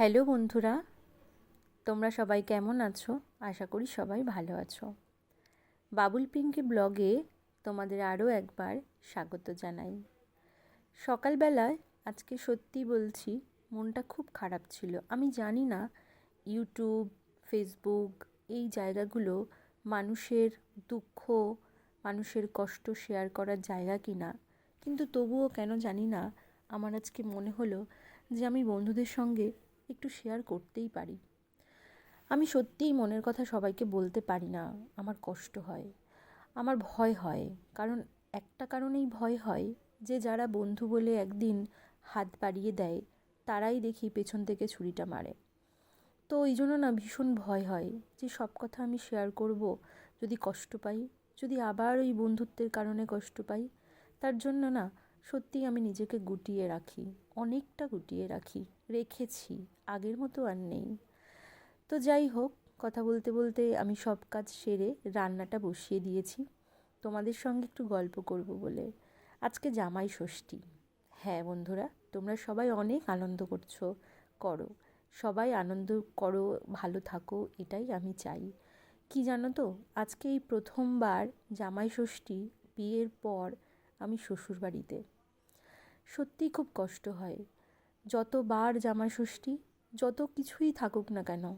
Hello বন্ধুরা, তোমরা সবাই কেমন আছো? আশা করি সবাই ভালো আছো। বাবুল পিঙ্কি ব্লগে তোমাদের আরও একবার স্বাগত জানাই। সকালবেলায় আজকে সত্যি বলছি, মনটা খুব খারাপ ছিল। আমি জানি না, ইউটিউব, ফেসবুক এই জায়গাগুলো মানুষের দুঃখ, মানুষের কষ্ট শেয়ার করার জায়গা কি না কিন্তু তবুও কেন জানি না, আমার আজকে মনে হলো যে আমি বন্ধুদের সঙ্গে একটু শেয়ার করতেই পারি। আমি সত্যিই মনের কথা সবাইকে বলতে পারি না, আমার কষ্ট হয়, আমার ভয় হয়। কারণ একটা কারণেই ভয় হয় যে, যারা বন্ধু বলে একদিন হাত বাড়িয়ে দেয়, তারাই দেখি পেছন থেকে ছুরিটা মারে। তো ওই জন্য না ভীষণ ভয় হয় যে, সব কথা আমি শেয়ার করব, যদি কষ্ট পাই, যদি আবার ওই বন্ধুত্বের কারণে কষ্ট পাই, তার জন্য না সত্যিই আমি নিজেকে গুটিয়ে রাখি, অনেকটা গুটিয়ে রাখি, রেখেছি, আগের মতো আর নেই। তো যাই হোক, কথা বলতে বলতে আমি সব কাজ সেরে রান্নাটা বসিয়ে দিয়েছি। তোমাদের সঙ্গে একটু গল্প করব বলে। আজকে জামাই ষষ্ঠী। হ্যাঁ বন্ধুরা, তোমরা সবাই অনেক আনন্দ করছ। করো, সবাই আনন্দ করো, ভালো থাকো, এটাই আমি চাই। কি জানো তো, আজকে এই প্রথমবার জামাই ষষ্ঠী বিয়ের পর আমি শ্বশুরবাড়িতে। সত্যিই খুব কষ্ট হয়। যতবার জামাই ষষ্ঠী, যত কিছুই থাকুক না কেন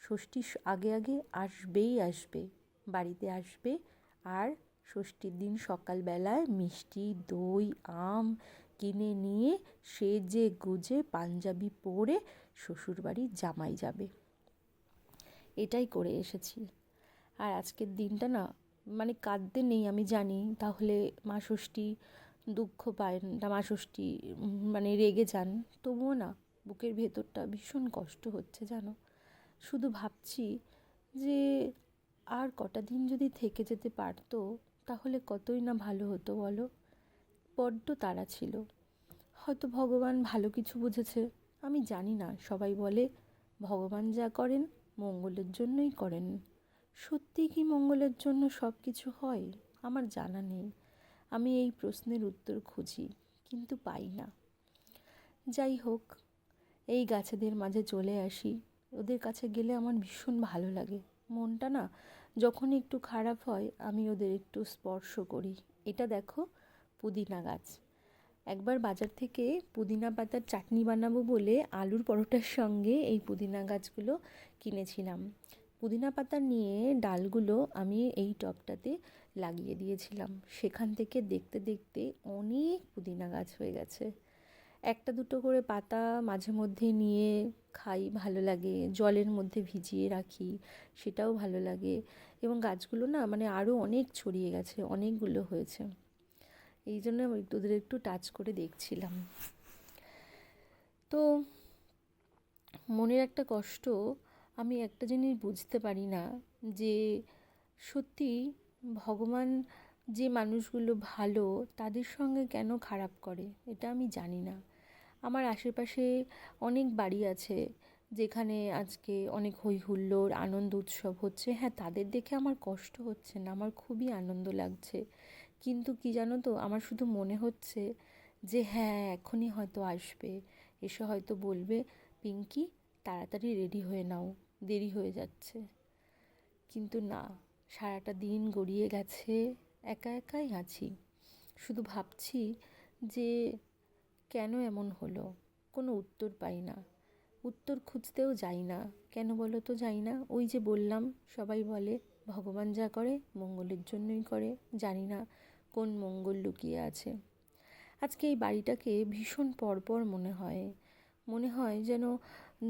ষষ্ঠীর আগে আগে আসবেই আসবে, বাড়িতে আসবে আর ষষ্ঠীর দিন সকালবেলায় মিষ্টি, দই, আম কিনে নিয়ে সেজে গুজে পাঞ্জাবি পরে শ্বশুরবাড়ি জামাই যাবে। এটাই করে এসেছি। আর আজকের দিনটা না মানে কাঁদতে নেই, আমি জানি। তাহলে মা ষষ্ঠী দুঃখ পায় না, মা ষষ্ঠী মানে রেগে যান। তবুও না, বুকের ভেতরটা ভীষণ কষ্ট হচ্ছে, জানো। শুধু ভাবছি যে আর কটা দিন যদি থেকে যেতে পারতো, তাহলে কতই না ভালো হতো, বলো? বড্ড তারা ছিল। হয়তো ভগবান ভালো কিছু বুঝেছে, আমি জানি না, সবাই বলে, ভগবান যা করেন, মঙ্গলের জন্যই করেন। সত্যি কি মঙ্গলের জন্য সব কিছু হয়? আমার জানা নেই। আমি এই প্রশ্নের উত্তর খুঁজি, কিন্তু পাই না। যাই হোক, এই গাছেদের মাঝে চলে আসি। ওদের কাছে গেলে আমার ভীষণ ভালো লাগে। মনটা না যখন একটু খারাপ হয়, আমি ওদের একটু স্পর্শ করি। এটা দেখো, পুদিনা গাছ। একবার বাজার থেকে পুদিনা পাতার চাটনি বানাবো বলে আলুর পরোটার সঙ্গে এই পুদিনা গাছগুলো কিনেছিলাম। পুদিনা পাতা নিয়ে ডালগুলো আমি এই টবটাতে লাগিয়ে দিয়েছিলাম। সেখান থেকে দেখতে দেখতে অনেক পুদিনা গাছ হয়ে গেছে। একটা দুটো করে পাতা মাঝে মধ্যে নিয়ে খাই, ভালো লাগে। জলের মধ্যে ভিজিয়ে রাখি, সেটাও ভালো লাগে। এবং গাছগুলো না মানে আরও অনেক ছড়িয়ে গেছে, অনেকগুলো হয়েছে। এই জন্য তোদের একটু টাচ করে দেখছিলাম। তো মনের একটা কষ্ট আমি একটা জিনিস বুঝতে পারি না যে সত্যি ভগবান যে মানুষগুলো ভালো তাদের সঙ্গে কেন খারাপ করে? এটা আমি জানি না। আমার আশেপাশে অনেক বাড়ি আছে যেখানে আজকে অনেক হই হুল্লোড় আনন্দ উৎসব হচ্ছে। হ্যাঁ তাদের দেখে আমার কষ্ট হচ্ছে না, আমার খুবই আনন্দ লাগছে। কিন্তু কি জানো তো, আমার শুধু মনে হচ্ছে যে হ্যাঁ এখনই হয়তো আসবে। এসে হয়তো বলবে, পিঙ্কি তাড়াতাড়ি রেডি হয়ে নাও, দেরি হয়ে যাচ্ছে। কিন্তু না, সারাটা দিন গড়িয়ে গেছে, একা একাই আছি। শুধু ভাবছি যে কেন এমন হলো, কোনো উত্তর পাই না। উত্তর খুঁজতেও যাই না, কেন বলো তো যাই না? ওই যে বললাম, সবাই বলে, ভগবান যা করে, মঙ্গলের জন্যই করে, জানি না কোন মঙ্গল লুকিয়ে আছে। আজকে এই বাড়িটাকে ভীষণ পরপর মনে হয় মনে হয় যেন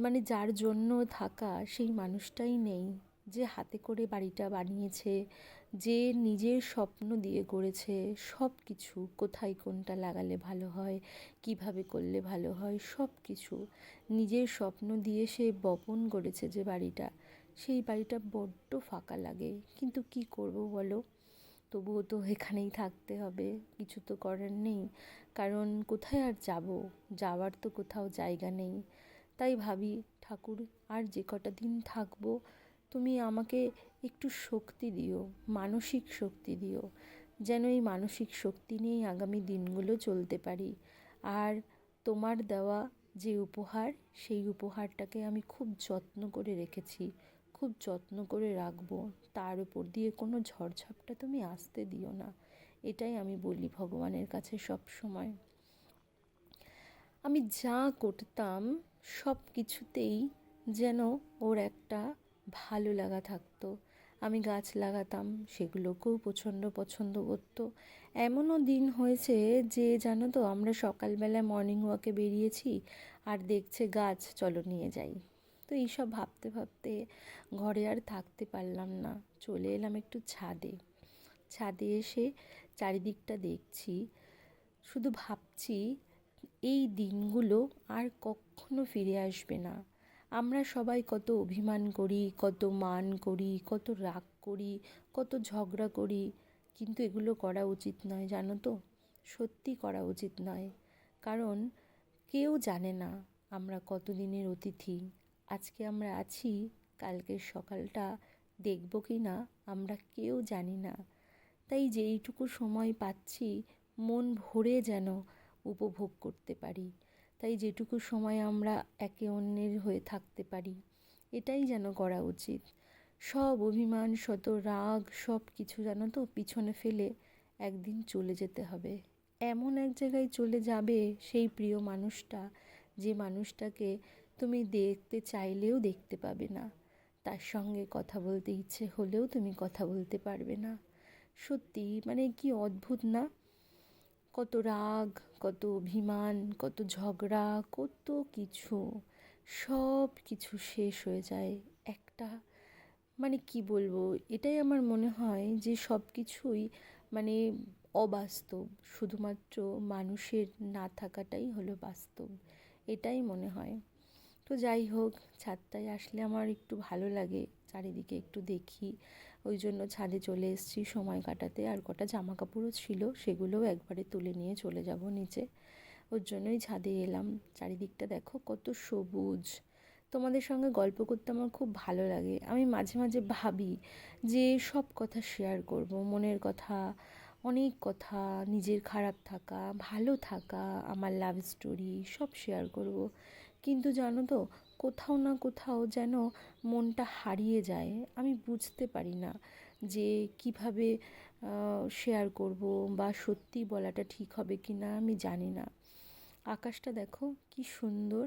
মানে যার জন্য থাকা সেই মানুষটাই নেই। যে হাতে করে বাড়িটা বানিয়েছে, যে নিজের স্বপ্ন দিয়ে গড়েছে সব কিছু কোথায় কোনটা লাগালে ভালো হয়, কীভাবে করলে ভালো হয় সব কিছু নিজের স্বপ্ন দিয়ে সে বপন করেছে যে বাড়িটা। সেই বাড়িটা বড্ড ফাঁকা লাগে। কিন্তু কি করব বলো? তবুও তো এখানেই থাকতে হবে। কিছু তো করার নেই। কারণ কোথায় আর যাব? যাওয়ার তো কোথাও জায়গা নেই। তাই ভাবি, ঠাকুর, আর যে কটা দিন থাকব, তুমি আমাকে একটু শক্তি দিও, মানসিক শক্তি দিও, যেন এই মানসিক শক্তি নিয়েই আগামী দিনগুলো চলতে পারি। আর তোমার দেওয়া যে উপহার, সেই উপহারটাকে আমি খুব যত্ন করে রেখেছি, খুব যত্ন করে রাখব। তার উপর দিয়ে কোনো ঝড়ঝাপটা তুমি আসতে দিও না। এটাই আমি বলি ভগবানের কাছে সব সময় আমি যা করতাম সব কিছুতেই যেন ওর একটা ভালো লাগা থাকতো। আমি গাছ লাগাতাম সেগুলোকেও প্রচণ্ড পছন্দ করতো। এমনও দিন হয়েছে যে, জানো তো, আমরা সকালবেলা মর্নিং ওয়াকে বেরিয়েছি আর দেখছে গাছ, চলো নিয়ে যাই। তো এইসব ভাবতে ভাবতে ঘরে আর থাকতে পারলাম না। চলে এলাম একটু ছাদে। ছাদে এসে চারিদিকটা দেখছি। শুধু ভাবছি এই দিনগুলো আর কখনো ফিরে আসবে না। আমরা সবাই কত অভিমান করি, কত মান করি, কত রাগ করি, কত ঝগড়া করি। কিন্তু এগুলো করা উচিত নয়, জানো তো? সত্যি করা উচিত নয়। কারণ কেউ জানে না আমরা কত দিনের অতিথি। আজকে আমরা আছি, কালকের সকালটা দেখব কি না, আমরা কেউ জানি না। তাই যেইটুকু সময় পাচ্ছি, মন ভরে যেন উপভোগ করতে পারি। তাই যেটুকু সময় আমরা একে অন্যের হয়ে থাকতে পারি, এটাই যেন করা উচিত। সব অভিমান, শত রাগ, সব কিছু জানো তো পিছনে ফেলে একদিন চলে যেতে হবে। এমন এক জায়গায় চলে যাবে সেই প্রিয় মানুষটা, যে মানুষটাকে তুমি দেখতে চাইলেও দেখতে পাবে না। তার সঙ্গে কথা বলতে ইচ্ছে হলেও তুমি কথা বলতে পারবে না। সত্যি মানে কি অদ্ভুত না? কত রাগ, কত অভিমান, কত ঝগড়া, কত কিছু। সব কিছু শেষ হয়ে যায় একটা মানে কি বলব, এটাই আমার মনে হয় যে সব কিছুই মানে অবাস্তব। শুধুমাত্র মানুষের না থাকাটাই হলো বাস্তব, এটাই মনে হয়। তো যাই হোক, ছাদটায় আসলে আমার একটু ভালো লাগে, চারিদিকে একটু দেখি। ওই জন্য ছাদে চলে এসেছি সময় কাটাতে। আর কটা জামা কাপড়ও ছিল, সেগুলোও একবারে তুলে নিয়ে চলে যাব নিচে। ওর জন্যই ছাদে এলাম। চারিদিকটা দেখো কত সবুজ। তোমাদের সঙ্গে গল্প করতে আমার খুব ভালো লাগে। আমি মাঝে মাঝে ভাবি যে সব কথা শেয়ার করব। মনের কথা, অনেক কথা, নিজের খারাপ থাকা, ভালো থাকা, আমার লাভ স্টোরি সব শেয়ার করব। কিন্তু জানো তো কোথাও না কোথাও যেন মনটা হারিয়ে যায়। আমি বুঝতে পারি না যে কীভাবে শেয়ার করব বা সত্যি বলাটা ঠিক হবে কি না আমি জানি না। আকাশটা দেখো কি সুন্দর।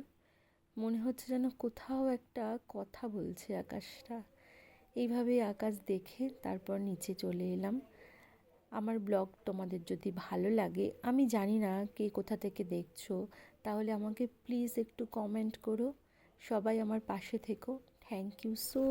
মনে হচ্ছে যেন কোথাও একটা কথা বলছে আকাশটা। এইভাবে আকাশ দেখে তারপর নিচে চলে এলাম। আমার ব্লগ তোমাদের যদি ভালো লাগে, আমি জানি না কে কোথা থেকে দেখছ, তাহলে আমাকে প্লিজ একটু কমেন্ট করো। সবাই আমার পাশে থেকো। Thank you so